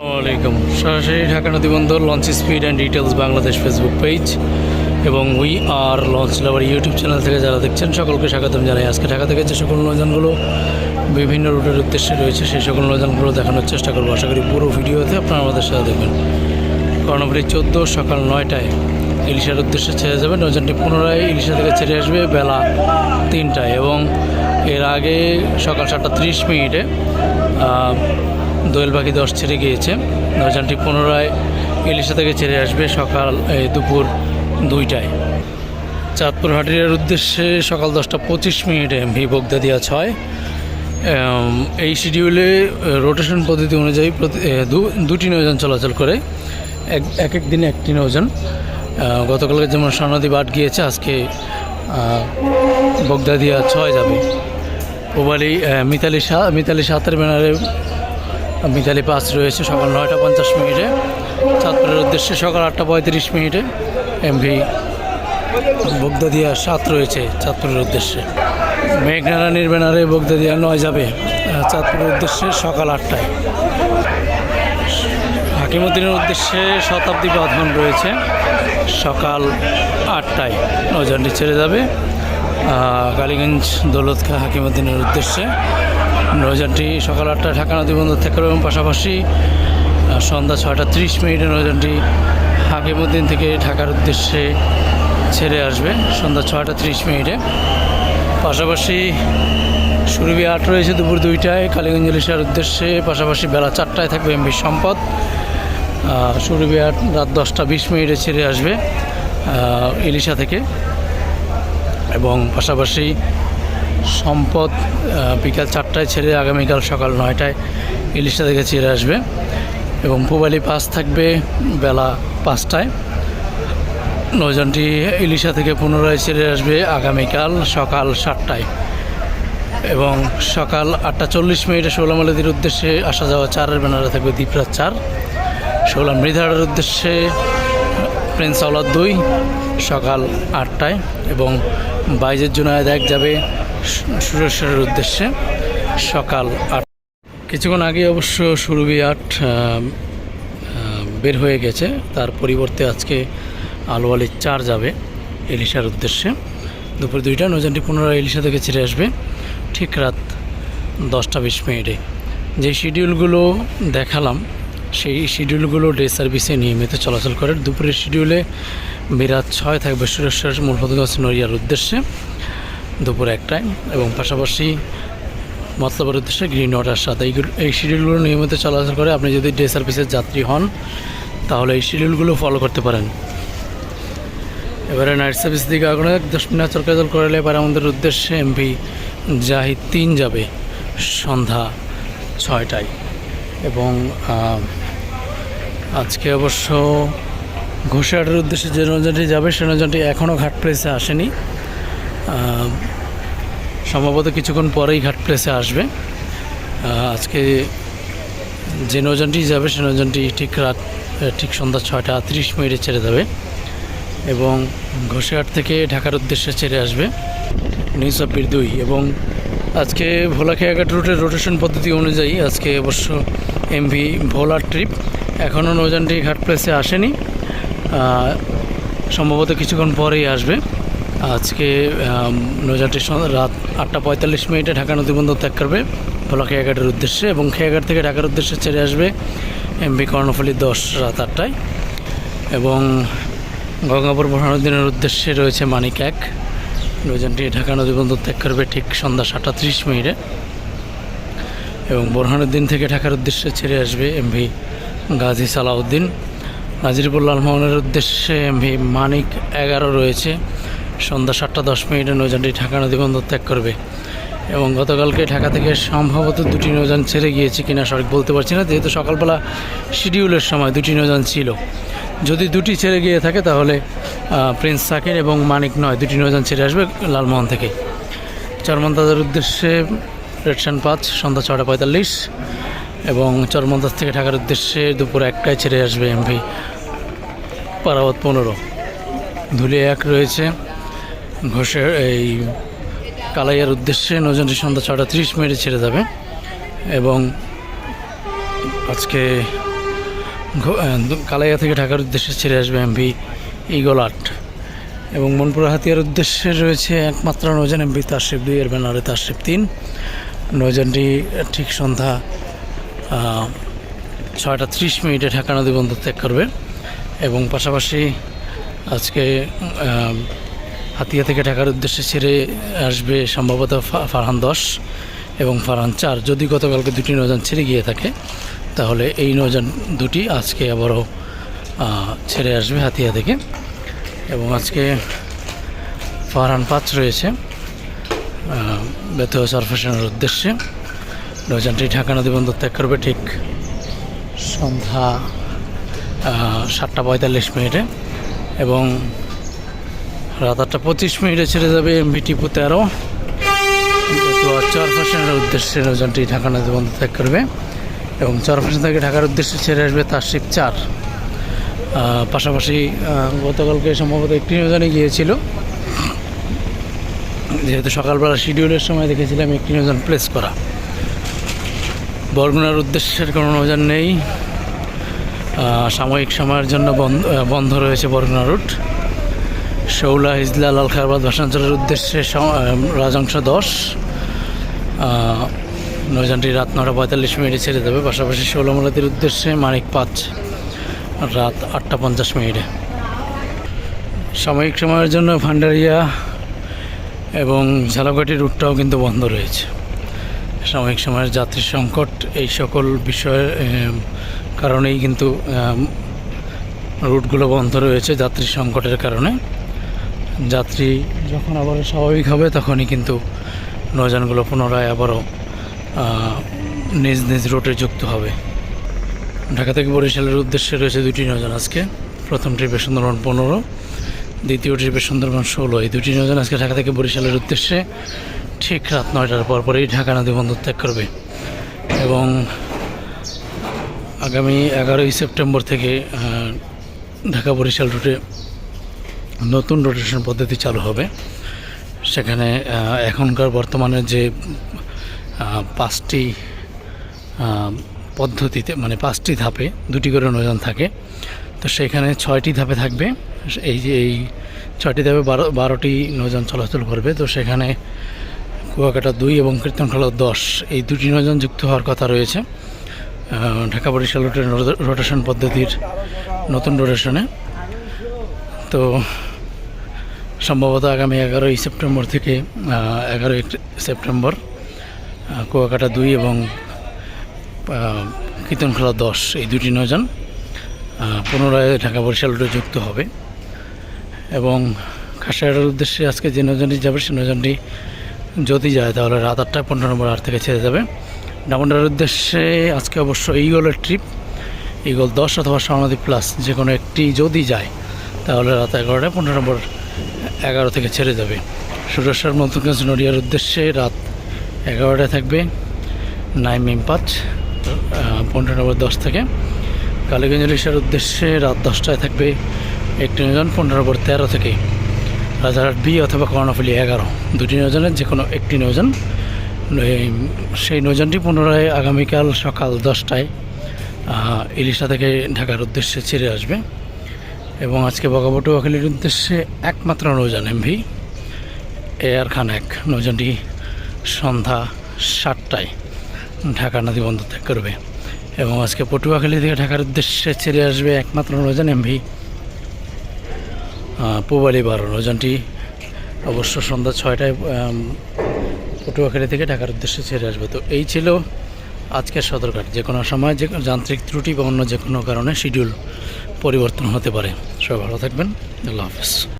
আসসালামাইকুম সরাসরি Dhaka নদীবন্দর launch speed and details Bangladesh Facebook page এবং we are launch lover YouTube channel থেকে যারা দেখছেন, সকলকে স্বাগতম জানাই। আজকে ঢাকা থেকে যে সকল নৌযানগুলো বিভিন্ন রুটের উদ্দেশ্যে রয়েছে, সেই সকল নৌযানগুলো দেখানোর চেষ্টা করব। আশা করি পুরো ভিডিওতে আপনারা আমাদের সাথে দেখবেন। কর্ণপুরি চোদ্দ সকাল নয়টায় ইলিশার উদ্দেশ্যে ছেড়ে যাবে নৌযানটি পুনরায় ইলিশা থেকে ছেড়ে আসবে বেলা তিনটায় এবং এর আগে সকাল সাতটা ত্রিশ মিনিটে দোয়েল পাখি দশ ছেড়ে গিয়েছে। নৌযানটি পুনরায় ইলিশা থেকে ছেড়ে আসবে সকাল দুপুর দুইটায়। চাঁদপুর হাটিয়ার উদ্দেশ্যে সকাল দশটা পঁচিশ মিনিটে ভি বগদাদিয়া ছয়। এই শিডিউলে রোটেশন পদ্ধতি অনুযায়ী দুটি নৌযান চলাচল করে। এক এক দিনে একটি নৌযান গতকালকে যেমন স্বর্ণদ্বীপ আট গিয়েছে আজকে আহ, বগদাদিয়া ছয় যাবে। ওবালি মিতালি সা মিতালি সাতের ব্যানারে মিতালি পাস রয়েছে সকাল নয়টা পঞ্চাশ মিনিটে। চাঁদপুরের উদ্দেশ্যে সকাল আটটা পঁয়ত্রিশ মিনিটে এমভি বগদাদিয়া সাত রয়েছে চাঁদপুরের উদ্দেশ্যে। মেঘনারানির ব্যানারে বগদাদিয়া নয় যাবে চাঁদপুরের উদ্দেশ্যে সকাল আটটায়। হাকিমুদ্দিনের উদ্দেশ্যে শতাব্দী বাঁধন রয়েছে, সকাল আটটায় নৌযানটি ছেড়ে যাবে। কালীগঞ্জ দৌলতখা হাকিমুদ্দিনের উদ্দেশ্যে নৌযানটি সকাল আটটায় ঢাকা নদী বন্দর থেকে এবং পাশাপাশি সন্ধ্যা ছয়টা ত্রিশ মিনিটে নৌযানটি হাকিমুদ্দিন থেকে ঢাকার উদ্দেশ্যে ছেড়ে আসবে, সন্ধ্যা ছয়টা ত্রিশ মিনিটে। পাশাপাশি সুরভি আট রয়েছে দুপুর দুইটায়, কালীগঞ্জ ইলিশার উদ্দেশ্যে, পাশাপাশি বেলা চারটায় থাকবে এমবি সম্পদ। সুরভি আট রাত দশটা বিশ মিনিটে ছেড়ে আসবে ইলিশা থেকে। এবং পাশাপাশি সম্পদ বিকাল চারটায় ছেড়ে আগামীকাল সকাল নয়টায় ইলিশা থেকে ছেড়ে আসবে। এবং পুবালি পাস থাকবে বেলা পাঁচটায়। নৌযানটি ইলিশা থেকে পুনরায় ছেড়ে আসবে আগামীকাল সকাল সাতটায়। এবং সকাল আটটা চল্লিশ মিনিটে ষোলাম আলদির উদ্দেশ্যে আসা যাওয়া চারের ব্যানারে থাকবে দ্বীপরাজ চার। ষোলা মৃধাড়ের উদ্দেশ্যে প্রিন্স দুই সকাল আটটায়। এবং বাইজের জুনায়দ এক যাবে সুরেশ্বরের উদ্দেশ্যে সকাল আট কিছুক্ষণ আগে অবশ্য সুরভি আট বের হয়ে গেছে। তার পরিবর্তে আজকে আলোয়ালি চার যাবে এলিশার উদ্দেশ্যে। দুপুর দুইটা, নৌযানটি পুনরায় এলিশা থেকে ছেড়ে আসবে ঠিক রাত দশটা বিশ মিনিটে। যে শিডিউলগুলো দেখালাম, সেই শিডিউলগুলো ডে সার্ভিসে নিয়মিত চলাচল করে। দুপুরের শিডিউলে বিরাট ছয় থাকবে সুরেশ্বর মূলপদগঞ্জ নড়িয়ার উদ্দেশ্যে। দুপুর একটায় এবং পাশাপাশি মতলবের উদ্দেশ্যে গ্রিন ওয়াটার সাথে। এইগুলো এই শিডিউলগুলো নিয়মিত চলাচল করে আপনি যদি ডে সার্ভিসের যাত্রী হন, তাহলে এই শিডিউলগুলো ফলো করতে পারেন। এবারে নাইট সার্ভিস দিকে আগুন দশ মিনিট চলকাচল করলে এবার আমাদের উদ্দেশ্যে এমভি জাহিদ তিন যাবে সন্ধ্যা ছয়টায়। এবং আজকে অবশ্য ঘোষাটের উদ্দেশ্যে যে নৌযানটি যাবে, সে নৌযানটি এখনও ঘাট প্লেসে আসেনি। সম্ভবত কিছুক্ষণ পরেই ঘাট প্লেসে আসবে। আজকে যে নৌযানটি যাবে, সে নৌযানটি ঠিক রাত ঠিক সন্ধ্যা ছয়টা তিরিশ মিনিটে ছেড়ে যাবে এবং ঘোষাহাট থেকে ঢাকার উদ্দেশ্যে ছেড়ে আসবে নিউ সাব্বির দুই এবং আজকে ভোলা খেয়াঘাট রুটের রোটেশন পদ্ধতি অনুযায়ী আজকে অবশ্য এমভি ভোলার ট্রিপ এখনও নৌযানটি ঘাট প্লেসে আসেনি। সম্ভবত কিছুক্ষণ পরেই আসবে। আজকে নৌযানটি রাত আটটা পঁয়তাল্লিশ মিনিটে ঢাকা নদীবন্দর ত্যাগ করবে ভোলা খেয়াঘাটের উদ্দেশ্যে এবং খেয়াঘাট থেকে ঢাকার উদ্দেশ্যে ছেড়ে আসবে এমভি কর্ণফুলি দশ রাত আটটায়। এবং গঙ্গাপুর বোরহানুদ্দিনের উদ্দেশ্যে রয়েছে মানিক এক। নৌযানটি ঢাকা নদীবন্দর ত্যাগ করবে ঠিক সন্ধ্যা সাতটা ত্রিশ মিনিটে। এবং বোরহানুদ্দিন থেকে ঢাকার উদ্দেশ্যে ছেড়ে আসবে এমভি গাজী সালাউদ্দিন। নাজিরপুর লালমোহনের উদ্দেশ্যে এমভি মানিক এগারো রয়েছে। সন্ধ্যা সাতটা দশ মিনিটে নৌযানটি ঢাকা নদীবন্দর ত্যাগ করবে। এবং গতকালকে ঢাকা থেকে সম্ভবত দুটি নৌযান ছেড়ে গিয়েছে কিনা সঠিক বলতে পারছি না, যেহেতু সকালবেলা শিডিউলের সময় দুটি নৌযান ছিল। যদি দুটি ছেড়ে গিয়ে থাকে তাহলে প্রিন্স সাকির এবং মানিক নয়, দুটি নৌযান ছেড়ে আসবে লালমোহন থেকে চরমন্তাজের উদ্দেশ্যে রেডশন পাঁচ, সন্ধ্যা ছটা পঁয়তাল্লিশ, এবং চরমন্তাজ থেকে ঢাকার উদ্দেশ্যে দুপুর একটায় ছেড়ে আসবে এমভি পারাবত পনেরো। ধুলিয়া এক রয়েছে। ঘোষের এই কালাইয়ার উদ্দেশ্যে নৌযানটি সন্ধ্যা ছটা ত্রিশ মিনিটে ছেড়ে যাবে। এবং আজকে কালাইয়া থেকে ঢাকার উদ্দেশ্যে ছেড়ে আসবে এমভি ইগল আট। এবং মনপুরা হাতিয়ার উদ্দেশ্যে রয়েছে একমাত্র নৌজান এমভি তারশিপ দুই, এর ব্যানারে তারশিপ তিন। নৌজানটি ঠিক সন্ধ্যা ছয়টা ত্রিশ মিনিটে ঢাকা নদী বন্দর ত্যাগ করবে। এবং পাশাপাশি আজকে হাতিয়া থেকে ঢাকার উদ্দেশ্যে ছেড়ে আসবে সম্ভবত ফারহান দশ এবং ফারহান চার। যদি গতকালকে দুটি নৌযান ছেড়ে গিয়ে থাকে, তাহলে এই নৌযান দুটি আজকে আবারও ছেড়ে আসবে হাতিয়া থেকে। এবং আজকে ফারহান পাঁচ রয়েছে বেতহ সারফেশনের উদ্দেশ্যে। নৌযানটি ঢাকা নদী বন্দর ত্যাগ করবে ঠিক সন্ধ্যা সাতটা পঁয়তাল্লিশ মিনিটে। এবং রাত আটটা পঁচিশ মিনিটে ছেড়ে যাবে এমভি টিপু তেরো চার ফ্যাশনের উদ্দেশ্যে নৌযানটি ঢাকা নদী বন্দর ত্যাগ করবে এবং চার ফ্যাশন থেকে ঢাকার উদ্দেশ্যে ছেড়ে আসবে তারশিপ চার। পাশাপাশি গতকালকে সম্ভবত একটি নৌজানে গিয়েছিল। যেহেতু সকালবেলা শিডিউলের সময় দেখেছিলাম একটি নৌজান প্লেস করা। বরগুনার উদ্দেশ্যের কোনো নৌজান নেই। সাময়িক সময়ের জন্য বন্ধ বন্ধ রয়েছে বরগুনা রুট। শৌলা হিজলা লালখারবাদ ভাষাঞ্চলের উদ্দেশ্যে রাজংশ দশ। নৌযানটি রাত নটা পঁয়তাল্লিশ মিনিটে ছেড়ে দেবে। পাশাপাশি ষোলমলাতির উদ্দেশ্যে মানিক পাঁচ, রাত আটটা পঞ্চাশ মিনিটে। সাময়িক সময়ের জন্য ভান্ডারিয়া এবং ঝালকাঠি রুটটাও কিন্তু বন্ধ রয়েছে। সাময়িক সময়ের যাত্রী সংকট এই সকল বিষয়ের কারণেই কিন্তু রুটগুলো বন্ধ রয়েছে যাত্রী সংকটের কারণে। যাত্রী যখন আবার স্বাভাবিক হবে, তখনই কিন্তু নৌযানগুলো পুনরায় আবারও নিজ নিজ রুটে যুক্ত হবে। ঢাকা থেকে বরিশালের উদ্দেশ্যে রয়েছে দুটি নৌযান আজকে। প্রথম ট্রিপে সুন্দরবন পনেরো, দ্বিতীয় ট্রিপে সুন্দরবন ষোলো। এই দুটি নৌযান আজকে ঢাকা থেকে বরিশালের উদ্দেশ্যে ঠিক রাত নয়টার পর পরেই ঢাকা নদী বন্দর ত্যাগ করবে। এবং আগামী এগারোই সেপ্টেম্বর থেকে ঢাকা বরিশাল রুটে নতুন রোটেশন পদ্ধতি চালু হবে। সেখানে এখনকার বর্তমানে যে পাঁচটি পদ্ধতিতে মানে পাঁচটি ধাপে দুটি করে নৌযান থাকে, তো সেখানে ছয়টি ধাপে থাকবে। এই যে, এই ছয়টি ধাপে বারো, বারোটি নৌযান চলাচল করবে, তো সেখানে কুয়াকাটা দুই এবং কীর্তনখোলা দশ, এই দুটি নৌযান যুক্ত হওয়ার কথা রয়েছে। ঢাকা বরিশাল রোটেশন পদ্ধতির নতুন রোটেশনে তো সম্ভবত আগামী এগারোই সেপ্টেম্বর থেকে এগারোই সেপ্টেম্বর কুয়াকাটা দুই এবং কীর্তনখোলা দশ এই দুটি আহ, পুনরায় ঢাকা বরিশাল রুটে যুক্ত হবে। এবং খাসিয়াটার উদ্দেশ্যে আজকে যে নৌযানটি যাবে সে নৌযানটি যদি যায় তাহলে রাত আটটা পনেরো নম্বর আট থেকে ছেড়ে যাবে। ডামন্ডার উদ্দেশ্যে আজকে অবশ্য ইগলের ট্রিপ ইগল দশ অথবা স্বর্ণদ্বীপ প্লাস যে কোনো একটি যদি যায় তাহলে রাত এগারোটা পনেরো নম্বর এগারো থেকে ছেড়ে যাবে। সুরেশ্বর নতুনগঞ্জ নড়িয়ার উদ্দেশ্যে রাত এগারোটায় থাকবে। নাইম পাঁচ পনেরো নম্বর দশ থেকে। কালীগঞ্জ রিসার উদ্দেশ্যে রাত দশটায় থাকবে একটি নৌযান পনেরো নম্বর তেরো থেকে। রাজারহাট বি অথবা কর্ণফুলি এগারো। দুটি নৌযানের যে কোনো একটি এই সেই নৌযানটি পুনরায় আগামীকাল সকাল দশটায় ইলিশা থেকে ঢাকার উদ্দেশ্যে ছেড়ে আসবে। এবং আজকে বগাবটু ওয়াকিলের উদ্দেশ্যে একমাত্র নৌযান এমভি, এয়ার খান এক নৌযানটি সন্ধ্যা সাতটায় ঢাকা নদী বন্দর ত্যাগ করবে। এবং আজকে পটুয়াখালী থেকে ঢাকার উদ্দেশ্যে ছেড়ে আসবে একমাত্র নৌযান এমভি। পুবালি বারো নৌযানটি অবশ্য সন্ধ্যা ছয়টায় পটুয়াখালী থেকে ঢাকার উদ্দেশ্যে ছেড়ে আসবে। তো এই ছিল আজকের সদরঘাট যে কোনো সময় যে যান্ত্রিক ত্রুটি বা অন্য যে কোনো কারণে শিডিউল পরিবর্তন হতে পারে। সবাই ভালো থাকবেন। আল্লাহ হাফেজ।